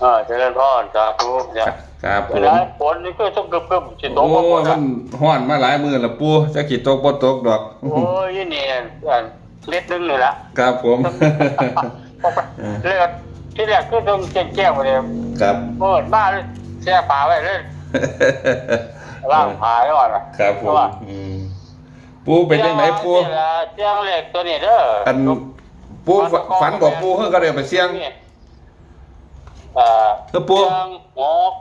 เออเจริญพรสาธุเนี่ยครับผเวมลาฝนนี่ก็ต้องกึบกึบจิตตโอ้กบ่หมดมัอะนฮ้อนมาหลายมื้อและปูจะกี่ตกบ่ตกดอก โอ้ยนี่อันเล็ดนึงนี่ละ ครับผม เลือดที่แรกก็ต้องแจ้งแจ้งไปเลยครับ เปิดบ้านเลยแช่ป่าไว้เลยล่างผาไว้ก่อนนะครับผม อืมปูเป็นจังไหนปูเสียงเหล็กตัวนี้เด้ออันปูฝฝันบอกปูเพิ่นก็ได้ไปเสี่ยง เอ่อเออปู่เสียงหก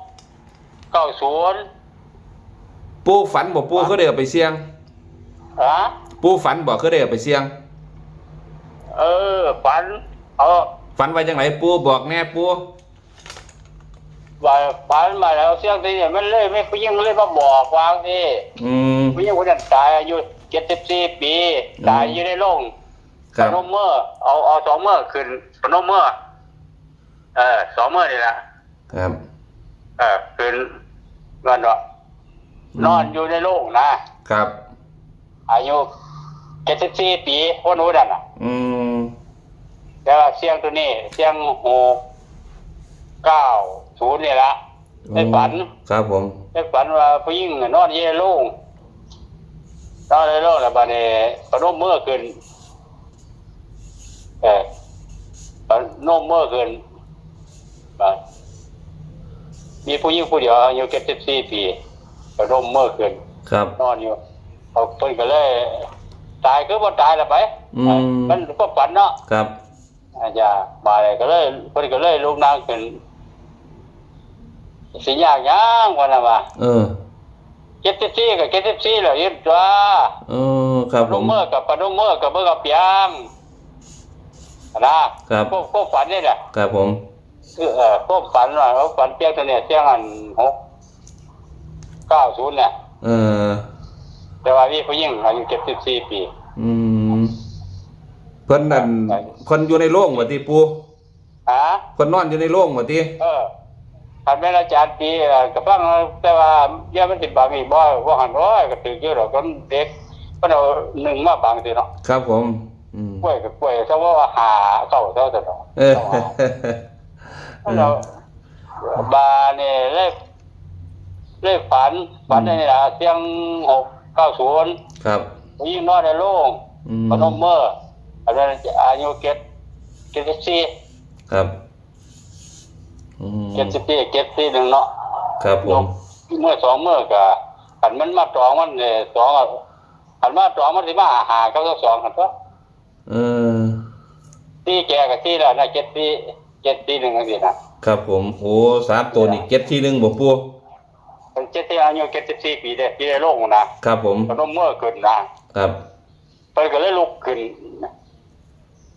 เก้าศูนย์ปูฝันบอกปูเขาได้เอาไปเสี่ยง ฮะปูฝันบอกเขาได้เอาไปเสี่ยง เออฝันเอาฝันไว้จังไหนปูบอกแน่ปูว่าฝันมาแล้วเสียงตัวนี้มันเลยไม่ผู้หญิงมันเลยมาบอกวางที่อืม ผู้หญิงคนนั้นตายอายุเจ็ดสิบสี่ปี อืม ตายอยู่ในโรงครัพบนมเมื่อเอาเอาสองเมื่อขึ้นพนมเมื่อ เออสองเมื่อนี่แหละครับ เออขึ้นเงินวะนอนอยู่ในโรงนะครับ อายุเจ็ดสิบสี่ปีคนนู้นน่ะอืมแต่ว่าเสียงตัวนี้ เสียงหกเก้าศูนย์นี่ละในฝัน ครับผมในฝันว่าผู้หญิงนอนอยู่ในโรงนอนในโรงแล้วบัดนี้พนมเมื่อขึ้นเออพนมเมื่อขึ้น บัดมีผู้หญิงผู้เดียวอายุเจ็ดสิบสี่ปีพนมเมื่อขึ้นครับนอนอยู่เอาเพิ่นก็เลย ตายคือบ่ตายละไปอืมมันก็ฝันเนาะครับอาจารย์มาเลยก็เลยเพิ่นก็เลยลุกนั่งขึ้นสิยากยังว่าน่ะว่าเออเจ็ดสิบสี่กับเจ็ดสิบสี่แล้วยึดจ้าเออครับผลมงเมื่อกับปนมเมื่อกับเมื่อกับเปียงนะครับพวกพวกฝันนี่แหละครับผม คือเอ่อพวกฝันว่าเขาฝันเปียงตัวเนี่ยเสียงอันหกเก้าศูนย์เนี่ยเออ แต่ว่ามีผู้หญิงอายุเจ็ดสิบสี่ปีอืมเพิ่นนั่นเพิ่นอยู่ในโรงบ่ติปูฮะเพิ่นนอนอยู่ในโรงบ่ติเออหันแม่นอาจารย์ปีเอ่อกับฟังแต่ว่าเยี่ยมันติดบางอีกบ่ว่าหันร้อยก็ถือเยอะหรอกก็เด็กก็เอาหนึ่งมาบางทีเนาะครับผม อืมกล้วยกับกล้วยเขาว่าหาเข้าเท่าแต่เนาะเออ เพราะเราบาเนี่ยเลขเลขฝันฝันในนี่แหละเสียงหกเก้าศูนย์ครับผู้หญิงนอนในโรงอืมพนมเมื่ออันนั้นอายุเจ็ดเจ็ดสิบสี่ครับอืมเจ็ดสิบสี่เจ็ดสี่หนึ่งเนาะครับผมเมื่อสองเมื่อกะขันมันมาสองมันเนี่ยสองอะขันมาสองมันสิมาหาเขาก็สองขันก็เออที่แกกับที่แล้วนะเจ็ดที่ เจ็ดที่หนึ่งสินะครับผมโอ้สามตัวนี่เก็ตที่หนึ่งบ่ปูเป็นเจ็ดที่อายุเจ็ดสิบสี่ปีเด้ปีได้โลกนะครับผมพนมเมื่อขึ้นนะครับเพิ่นก็เลยลุกขึ้น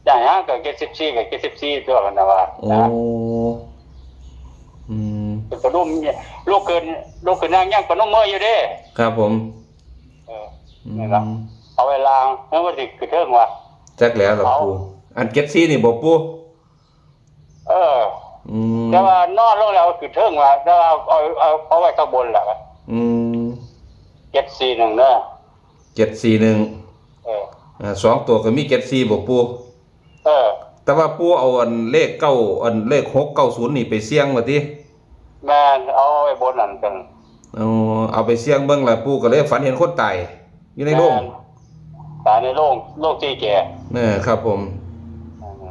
อย่างนี้ก็เจ็ดสิบสี่กับเจ็ดสิบสี่ตัวกันนะว่าโอ้นะอืมเป็นพนมเนี่ยลุกขึ้นลุกขึ้นนั่งย่างพนมเมื่ออยู่เด้ครับผม เอออืนี่ละมเอาเวลาเมื่อวันที่คือเทิงว่าจักแล้วล่ะปูอันเก็ตซี่นี่บ่ปูเอ ออืมแต่ว่านอนลงแล้วคือเทิงว่าแต่ว่าเอาเอาเอาเอาไว้ข้างบนแหละอืมเจ็ดสี่หนึ่งเนอะเจ็ดสี่หนึ่งเออ อ่าสองตัวก็มีเก็ตซี่บ่ปู เออแต่ว่าปูเอาอันเลขเก้าอันเลขหกเก้าศูนย์นี่ไปเสี่ยงว่าติแม่นเอาไว้บนนั่นกันเอาเอาไปเสี่ยงเบิ่งล่ะปูก็เลยฝันเห็นคนตายอยู่ในโรงแม่นตายในโรงโรงที่แก่เออครับผม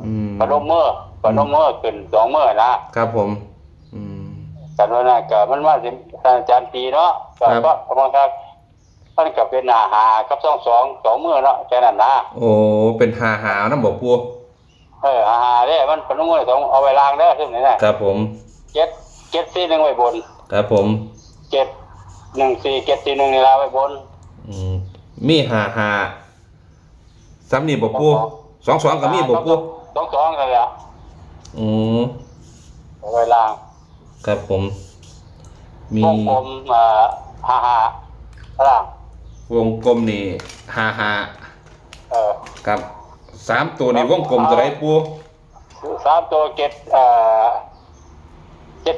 อืมปนมเมื่อ ปนมเมื่อขึ้นสองเมื่อนะครับผม อืมกันว่าน่ะก็มันมาสิอาจารย์ปีเนาะก็ครับก็ประมาณครับมันก็เป็นอาหากับสองสองสองเมื่อเนาะแค่นั้นนะโอ้เป็นหาหาน้ำบ่ปูเอออาหาเด้มันปนมเมื่อสองเอาไว้ล้างเด้อซึ่งนี่นะครับผมเจ็ดเจ็ดสี่หนึ่งไว้บน ครับผมเจ็ดหนึ่งสี่เจ็ดสี่หนึ่งนี่ละไว้บน อืมมีหาหาซ้ำนี่บ่ปูสองสองก็มีบ่ปูสองสองกันเลยอะ อืมเอาไว้ล้างครับผม มีวงกลมอ่าหาหาล่างวงกลมนี่หาหาเออครับสามตัวนี่วงกลมตัวไหนปูสามตัวเจ็ดเอ่อเจ็ด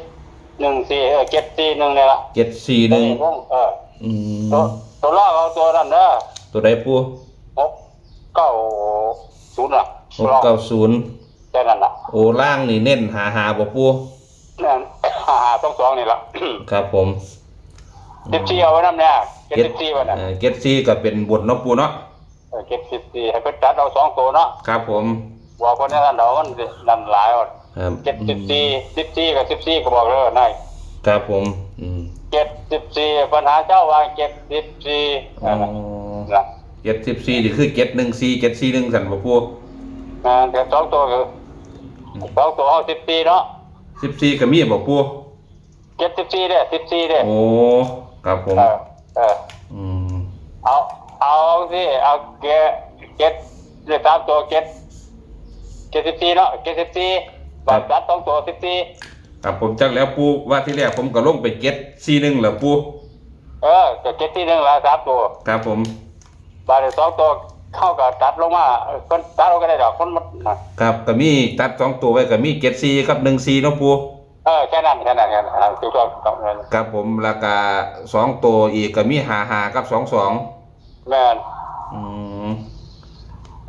หนึ่งสี่เออเจ็ดสี่หนึ่งเนี่ยละเจ็ดสี่หนึ่งวงเอออืมตัวตัวล่างเอาตัวนั้นเด้อตัวไหนปูหกเก้าศูนย์ละหกเก้าศูนย์ แค่นั้นละโอ้ล่างนี่เน้นหาหาบ่ปูเอสองสองนี่ละ ครับผมสิบสี่เอาไว้น้ำเนี่ยเจ็ดสิบสี่วันน่ะเอ่อเจ็ดซีก็เป็นบทเนาะปูเนาะเออเจ็ดสิบสี่ให้เพิ่นจัดเอาสองตัวเนาะครับผมบอกคนนี้นั่นเดี๋ยวมันสินั่นหลายอะครับเจ็ดสิบสี่สิบสี่กับสิบสี่ก็บอกเลยนายครับผมอืมเจ็ดสิบสี่ปัญหาเจ้าวางเจ็ดสิบสี่อ๋อนะเจ็ดสิบสี่นี่คือเจ็ดหนึ่งสี่เจ็ดสี่หนึ่งสันบ่ปูอ่าแต่สองตัวคือ สองตัวเอาสิบสี่เนาะสิบสี่ก็มีบ่ปูเจ็ดสิบสี่เด้อสิบสี่เด้อโอ้ครับผมเออเอออืมเอาเอาสิเอาเกเจ็ดเลขสามตัวเจ็ดเจ็ดสิบสี่เนาะเจ็ดสิบสี่บัตรจัดสองตัวสิบสี่ครับผมจักแล้วปูว่าที่แรกผมก็ลงไปเจ็ดสี่หนึ่งแล้วปูเออก็เจ็ดที่หนึ่งละสามตัวครับผมบาทสองตัว เข้ากับตัดลงมาเออคนตัดเราก็ได้ดอกคนมันนะครับก็มีตัดสองตัวไว้ก็มีเจ็ดสี่กับหนึ่งสี่เนาะปูเออแค่นั้นแค่นั้นแค่นั้นอ่าถูกต้องถูกต้องแม่นครับผมราคาสองตัวอีกก็มีหาหากับสองสองแม่นอืม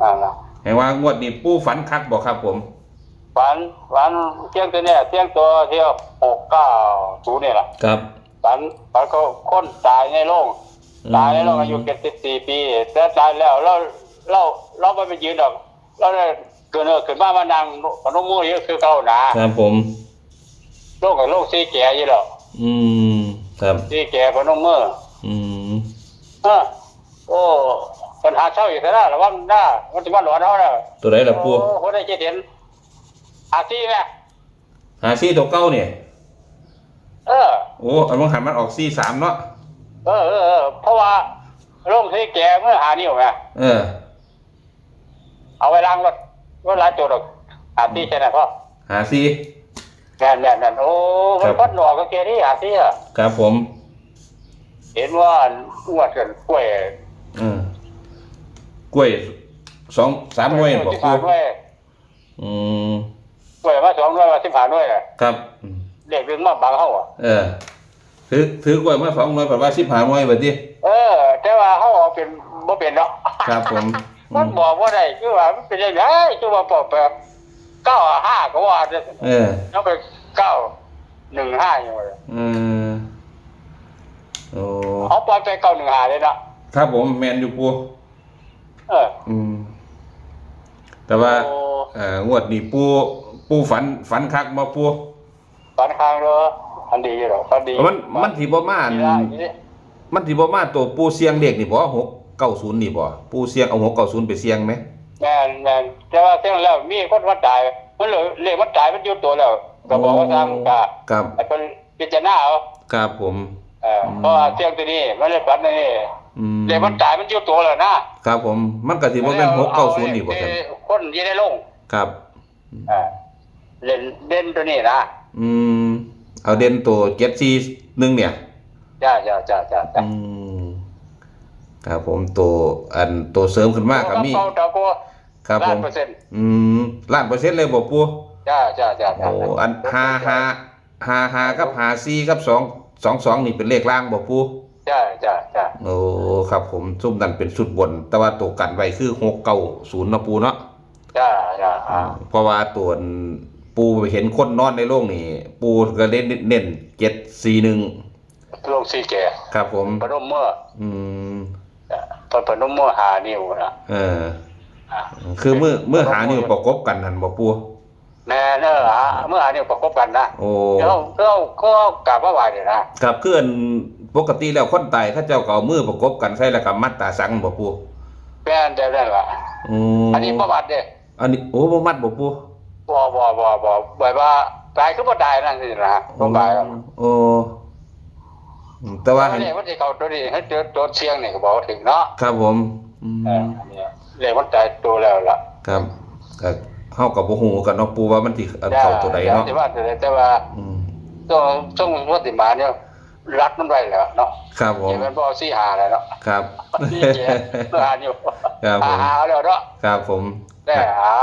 อ่านะเห็นว่างวดนี้ปูฝันคักบอกครับผมฝันฝันเที่ยงตัวเนี้ยเที่ยงตัวเที่ยวหกเก้าศูนย์เนี่ยแหละครับฝันฝันเขาคนตายในโรง ตายในโรงอายุเจ็ดสิบสี่ปีแต่ตายแล้วเราเราเราไม่ไปยืนดอกเราได้เกิดเออขึ้นมามานั่งพนมมือเยอะคือเก่าหนาครับผมโรคกับโรคซีแก่อยู่แล้วอืมครับซีแก่พนมมืออืมเออโอ้ปัญหาเช่าอยู่แต่ละระวังหน้ามันจะมาหลอนเขาแล้วตัวไหนล่ะปูโอ้คนได้เจ็ดเห็นอาซีไหมหาซี่ตัวเก้าเนี่ยเออโอ้อันวังหันมันออกซี่สามเนาะ เออเออเออเพราะว่าโรคซีแก่เมื่อหานิ้วไงเออ เอาไว้ล้างรถว่าล้างตัวดอกอาซีใช่ไหมพ่อหาซี่แม่นแม่นแม่นโอ้มัครันบพัดหนอกก็เกนี่อาซีอะครับผม เห็นว่าอ้วนกันกล้วยอืมกล้วยสองสามหน่วยบอกสิบปูห้าด้วยอืมกล้วยมาสองด้วยมาสิบห้าด้วยน่ะครับอืมเด็กดึงมาบังเขาอะเออ ถือถือกล้วยมาสองหน่วยแปลว่าสิบหาหน่วยแบบนี้เออ แต่ว่าเขาเอาเป็นบ่เป็นเนาะครับผมอืมันมบอกว่าได้คือว่ามันเป็นยังไงคือว่าปอบแบบเก้าห้าก็ว่าจะเออต้องไปเก้าหนึ่งห้าอย่างเงี้ยเออโอ้เขาปล่อยไปเก้าหนึ่งห้าเลยนะครับผมแมนอยู่ปูเออ อืม แต่ว่าโอ้เอ่องวดนี้ปูปูฝันฝันคักมาปูตอนค้างเลย อันดีอยู่หรอกอันดีมันมันถีบ่มาอันดีละดีละมันถีบ่มาตัวปูเสียงเด็กนี่บ่หกเก้าศูนย์นี่บ่ปูเสียงเอาหกเก้าศูนย์ไปเสียงไหมแม่นแม่นแต่ว่าเท่าแล้วมีคนมันตายมันเลยเรียกมันตายมันอยุบตัวแล้วก็บอกว่าทางกะครับไอ้คนพิจารณาเอาครับผมเออเพราะว่าเที่ยงตัวนี้มันเลยฝันนี่อืมเรียกมันตายมันอยุบตัวแล้วนะครับผมมันก็สิบ่แม่นหกเก้าศูนย์นี่บ่ครับเอาคนอยี่ในโรงครับอ่าเล่นเด่นตัวนี้นะอืม เอาเด่นตัวเจ็ดสี่หนึ่งเนี่ยจ้าจ้าจ้าจ้าจ้าอืมครับผมตัวอันตัวเสริมขึ้นมากกับมีเก้าเก้ากูครับผล้านมเปอร์เซ็นต์อืมล้านเปอร์เซ็นต์เลยบ่ปูจ้าจ้าจ้าจ้าโอ้อันห้าห้าห้าห้ากับห้าสี่กับสองสองสองนี่เป็นเลขล่างบ่ปูจ้าจ้าจ้าโอ้ครับผมซุ่มนั่นเป็นสุดบน แต่ว่าตัวกันไว้คือหกเก้าศูนย์นาะปูเนาะจ้าจ้าอ่าเพราะว่าตัว ปูเห็นคนนอนในโลกนี่ ปูก็เล่นเน้นเจ็ดสี่หนึ่งลงซีแก่ครับผมพนมเมื่ออืมตอนพนมเมื่อหานิ้วนะเออ คือเมื่อเมื่อหานี่ประกบกันหันบ่ปูแน่เนอะหาเมื่อหานิ้วประกบกันนะโอ้เดี๋ยวเขาเขากลับมาไหวเนี่ยนะกับเพื่อนปกติแล้วคนตายเขาเจ้าก็เอามือประกบกันใส่แล้วก็มัดตาสังบ่ปูแม่นแต่นั่นแหละอืมอันนี้ประวัติเด้อันนี้โอ้บ่มัดบ่ปู บ่บ่บ่บ่แบบว่าตายคือบ่ตายนั่นสินะบ่ตายหรอกโอ้อืมแต่ว่าอันนี้มันสิเขาตัวนี้ให้เจอตัวเสียงนี่ก็บอกว่าถึงเนาะครับผมอืมเอออันนี้เลขมันตายตัวแล้วล่ะ ครับก็เฮากับบ่ฮู้กันเนาะปูว่ามันสิเอาเข้าตัวใดเนาะแต่ว่าแต่แต่ว่าอืมต้องต้องวัติมาเนี่ย รัดมันไว้แล้วเนาะครับผมเห็นมันบ่ซี่หาแล้วเนาะครับซี่แกเมื่อหาอยู่ครับผมหาแล้วเนาะครับผมได้เอา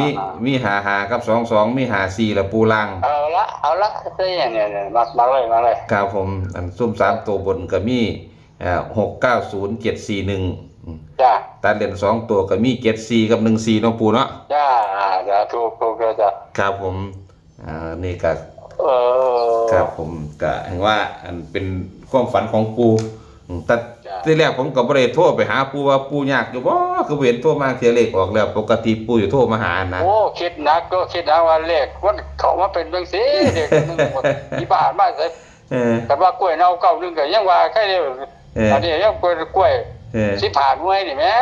มีมีหาหากับสองสองมีหาสี่แล้วปูล่างเอาละเอาละเฮ้ยเนี่ยเนี่ยมามาเลยมาเลยครับผมอันซุ่มสามตัวบนก็มีเอ่อหกเก้าศูนย์เจ็ดสี่หนึ่งจ้าตัดเลนสองตัวก็มีเจ็ดสี่กับหนึ่งสี่น้องปูเนาะจ้าอ่าจ้าถูกถูกเลยจ้าครับผมอ่านี่ก็ เออครับผมก็เห็นว่าอันเป็นความฝันของปูอืมแต่จ้ะที่แรกผมก็บ่ได้โทรไปหาปูว่าปูยากอยู่บ่คือบ่เห็นโทรมาเทียเลขออกแล้วปกติปูอยู่โทรมาหานะโอ้คิดหนักก็คิดหนักว่าเลขมันเขามาเป็นจังซี่เด็กคนหนึงหมดที่บ้านมาใส่เออกันว่ากล้วยเน่าเก่านึงก็ยังว่าใครเด้อเอออัอันนี้ยังกล้วยกล้วยเออสิผ่านมวยนี่แหม่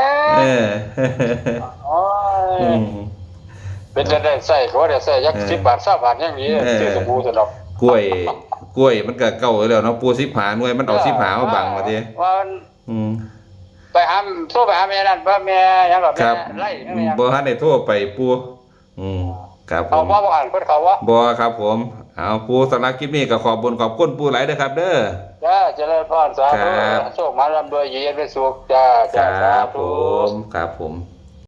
เออโอ้ยอืมเป็นจะได้ใส่ก็ได้ใส่ยักเออ10บาท20บาทอย่างนี้เออซื้อสบู่ซะดอกกล้วย กล้วยมันก็เก่าอยู่แล้วเนาะปูสิบหาหน่วยมันเอาสิบหามาบังมาดิว่ามันอืมไปหาโทรไปหาแม่นั่นว่าแม่ยังกับคแม่รับไล่แม่ยังบ่ทันได้โทรไปปูอืมครับผเขามว่าบ่อ่านเพิ่นเขาว่าบ่ครับผมเอาปูสำหรับคลิปนี้ก็ขอบคุญขอบคุณปูหลายเด้อครับ เด้อจ้าเจริญพรสาธุครับโชคมาร่ำรวยอยู่เย็นเป็นสุขจ้าคจ้าสารับผธุมครับผม